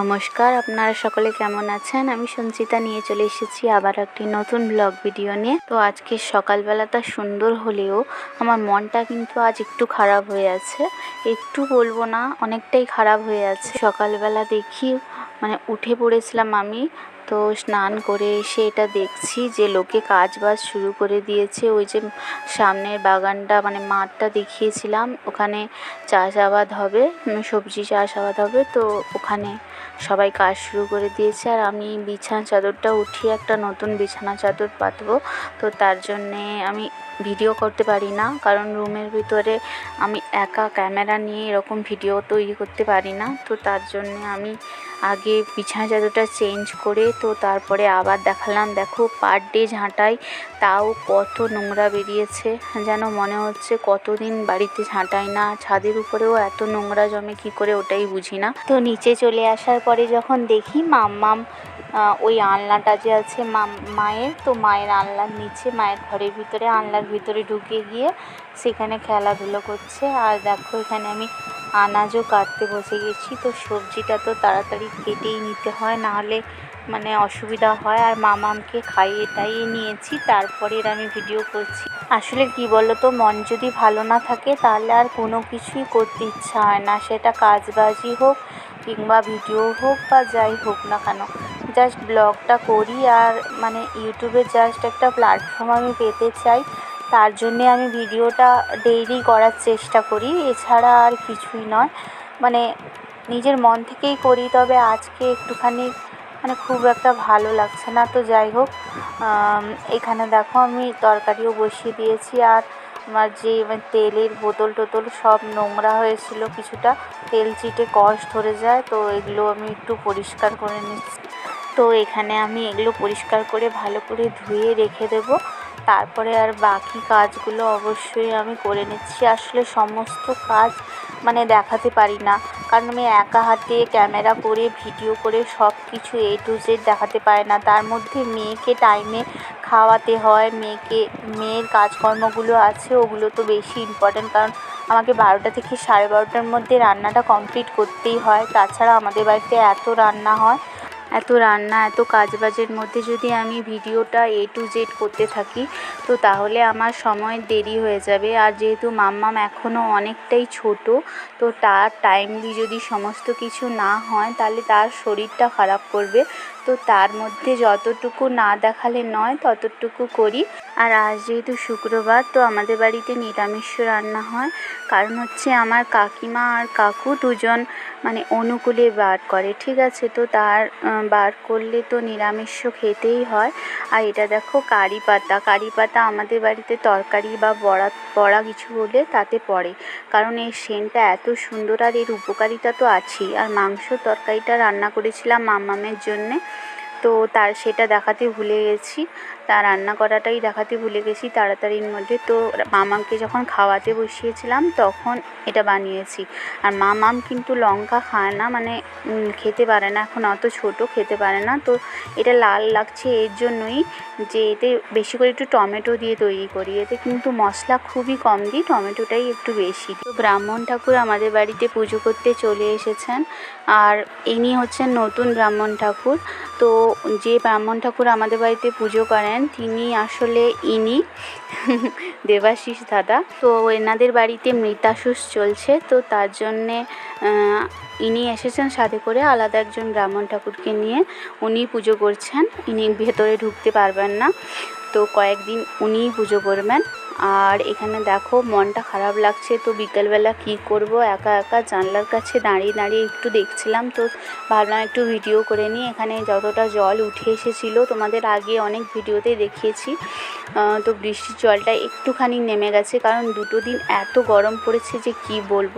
নমস্কার, আপনারা সকলে কেমন আছেন? আমি সঞ্চিতা নিয়ে চলে এসেছি আবার একটি নতুন ব্লগ ভিডিও নিয়ে। তো আজকে সকালবেলাটা সুন্দর হলেও আমার মনটা কিন্তু আজ একটু খারাপ হয়ে আছে। একটু বলব না, অনেকটাই খারাপ হয়ে আছে। সকালবেলা দেখি মানে উঠে পড়েছিলাম আমি তো স্নান করে এসে এটা দেখছি যে লোকে কাজ বাজ শুরু করে দিয়েছে। ওই যে সামনের বাগানটা মানে মাঠটা দেখিয়েছিলাম। ওখানে চাষাবাদ হবে সবজি চাষাবাদ হবে। তো ওখানে সবাই কাজ শুরু করে দিয়েছে। আর আমি বিছানা চাদরটা উঠিয়ে একটা নতুন বিছানা চাদর পাতবো। তো তার জন্যে আমি ভিডিও করতে পারি না, কারণ রুমের ভিতরে আমি একা ক্যামেরা নিয়ে এরকম ভিডিও তৈরি করতে পারি না। তো তার জন্যে আমি আগে বিছানা চাদরটা চেঞ্জ করে, তো তারপরে আবার দেখালাম, দেখো পার ডে ঝাঁটাই, তাও কত নোংরা বেরিয়েছে। যেন মনে হচ্ছে কতদিন বাড়িতে ঝাঁটাই না, ছাদের উপরেও এত নোংরা জমে, কি করে ওটাই বুঝি না। তো নিচে চলে আসার পরে যখন দেখি মাম্মাম ওই আলনাটা যে আছে মাম- মায়ের, তো মায়ের আলনার নিচে, মায়ের ঘরের ভিতরে, আলনার ভিতরে ঢুকে গিয়ে সেখানে খেলাধুলো করছে। আর দেখো, এখানে আমি আনাজও কাটতে বসে গেছি, তো সবজিটা তো তাড়াতাড়ি কেটেই নিতে হয় নাহলে মানে অসুবিধা হয়। আর মামামকে খাইয়ে টাইয়ে নিয়েছি, তারপরে এর আমি ভিডিও করছি। আসলে কি বলো তো মন যদি ভালো না থাকে, তাহলে আর কোনো কিছুই করতে ইচ্ছা হয় না। সেটা কাজবাজই হোক কিংবা ভিডিও হোক বা যাই হোক না কেন জাস্ট ব্লগটা করি আর মানে ইউটিউবে জাস্ট একটা প্ল্যাটফর্ম আমি পেতে চাই। তার জন্যে আমি ভিডিওটা ডেইলি করার চেষ্টা করি, এছাড়া আর কিছুই নয়। মানে নিজের মন থেকেই করি, তবে আজকে একটুখানি মানে খুব একটা ভালো লাগছে না। তো যাই হোক এখানে দেখো আমি তরকারিও বসিয়ে দিয়েছি আর আমার যে মানে তেলের বোতল টোতল সব নোংরা হয়েছিল কিছুটা। তেল চিটে কষ ধরে যায়, তো এগুলো আমি একটু পরিষ্কার করে নিচ্ছি। তো এখানে আমি এগুলো পরিষ্কার করে ভালো করে ধুয়ে রেখে দেবো। তারপরে আর বাকি কাজগুলো অবশ্যই আমি করে নিচ্ছি। আসলে সমস্ত কাজ মানে দেখাতে পারি না। কারণ আমি একা হাতে ক্যামেরা করে, ভিডিও করে সব কিছু এ টু জেড দেখাতে পারি না। তার মধ্যে মেয়েকে টাইমে খাওয়াতে হয়, মেয়েকে, মেয়ের কাজকর্মগুলো আছে, ওগুলো তো বেশি ইম্পর্ট্যান্ট কারণ আমাকে বারোটা থেকে সাড়ে বারোটার মধ্যে রান্নাটা কমপ্লিট করতেই হয়। তাছাড়া আমাদের বাড়িতে এত রান্না হয় এত রান্না, এত কাজবাজের মধ্যে যদি আমি ভিডিওটা এ টু জেড করতে থাকি, তো তাহলে আমার সময় দেরি হয়ে যাবে। আর যেহেতু মাম্মাম এখনও অনেকটাই ছোট, তো তার টাইমলি যদি সমস্ত কিছু না হয়, তাহলে তার শরীরটা খারাপ করবে। তো তার মধ্যে যতটুকু না দেখালে নয়, ততটুকু করি। আর আজ যেহেতু শুক্রবার, তো আমাদের বাড়িতে নিরামিষ রান্না হয়। কারণ হচ্ছে আমার কাকিমা আর কাকু দুজন মানে অনুকূলে বার করে, ঠিক আছে? তো তার বার করলে তো নিরামিষ খেতেই হয়। আর এটা দেখো কারি পাতা। কারি পাতা আমাদের বাড়িতে তরকারি বা বড়া বড়া কিছু হলে তাতে পড়ে। কারণ এই সেন্টটা এত সুন্দর আর এর উপকারিতা তো আছেই। আর মাংস তরকারিটা রান্না করেছিলাম মামামের জন্যে। তো তার, সেটা দেখাতে ভুলে গেছি। তা রান্না করাটাই দেখাতে ভুলে গেছি তাড়াতাড়ির মধ্যে। তো মামামকে যখন খাওয়াতে বসিয়েছিলাম, তখন এটা বানিয়েছি। আর মামাম কিন্তু লঙ্কা খায় না মানে খেতে পারে না। এখন অত ছোট, খেতে পারে না। তো এটা লাল লাগছে এর জন্যই যে এতে বেশি করে একটু টমেটো দিয়ে তৈরি করি। এতে কিন্তু মশলা খুবই কম দিই, টমেটোটাই একটু বেশি তো ব্রাহ্মণ ঠাকুর আমাদের বাড়িতে পুজো করতে চলে এসেছেন। আর ইনি হচ্ছেন নতুন ব্রাহ্মণ ঠাকুর। তো যে ব্রাহ্মণ ঠাকুর আমাদের বাড়িতে পুজো করেন তিনি আসলে ইনি দেবাশিস দাদা। তো এনাদের বাড়িতে মৃতাশুষ চলছে, তো তার জন্যে ইনি এসেছেন সাথে করে আলাদা একজন ব্রাহ্মণ ঠাকুরকে নিয়ে। উনি পুজো করছেন, ইনি ভেতরে ঢুকতে পারবেন না। তো কয়েকদিন উনিই পুজো করবেন। আর এখানে দেখো মনটা খারাপ লাগছে তো বিকেলবেলা কি করব? একা একা জানলার কাছে দাঁড়িয়ে দাঁড়িয়ে একটু দেখছিলাম তো ভাবলাম একটু ভিডিও করে নিই। এখানে যতটা জল উঠে এসেছিল তোমাদের আগে অনেক ভিডিওতে দেখিয়েছি। তো বৃষ্টির জলটা একটুখানি নেমে গেছে কারণ দুটো দিন এত গরম পড়েছে যে কি বলব?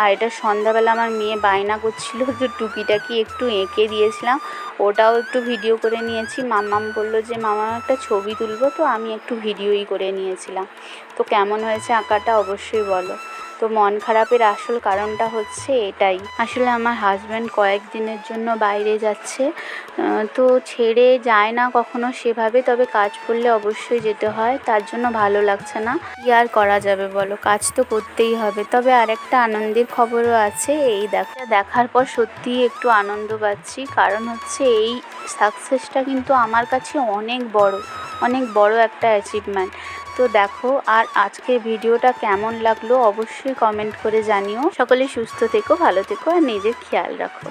আর এটা সন্ধ্যাবেলা আমার মেয়ে বায়না করছিল তো টুকিটাকি একটু এঁকে দিয়েছিলাম। ওটাও একটু ভিডিও করে নিয়েছি। মাম্মাম বলল যে মামা একটা ছবি তুলবো। তো আমি একটু ভিডিওই করে নিয়েছিলাম। তো কেমন হয়েছে আঁকাটা অবশ্যই বলো। তো মন খারাপের আসল কারণটা হচ্ছে এটাই। আসলে আমার হাজব্যান্ড কয়েকদিনের জন্য বাইরে যাচ্ছে তো ছেড়ে যায় না কখনো সেভাবে, তবে কাজ করলে অবশ্যই যেতে হয়, তার জন্য ভালো লাগছে না। কি আর করা যাবে বলো? কাজ তো করতেই হবে। তবে আরেকটা আনন্দের খবরও আছে, এই দেখা। দেখার পর সত্যিই একটু আনন্দ পাচ্ছি, কারণ হচ্ছে এই সাকসেসটা কিন্তু আমার কাছে অনেক বড় অনেক বড় একটা অ্যাচিভমেন্ট তো দেখো, আর আজকের ভিডিওটা কেমন লাগল অবশ্যই কমেন্ট করে জানিও। সকলে সুস্থ থেকো, ভালো থেকো, আর নিজের খেয়াল রাখো।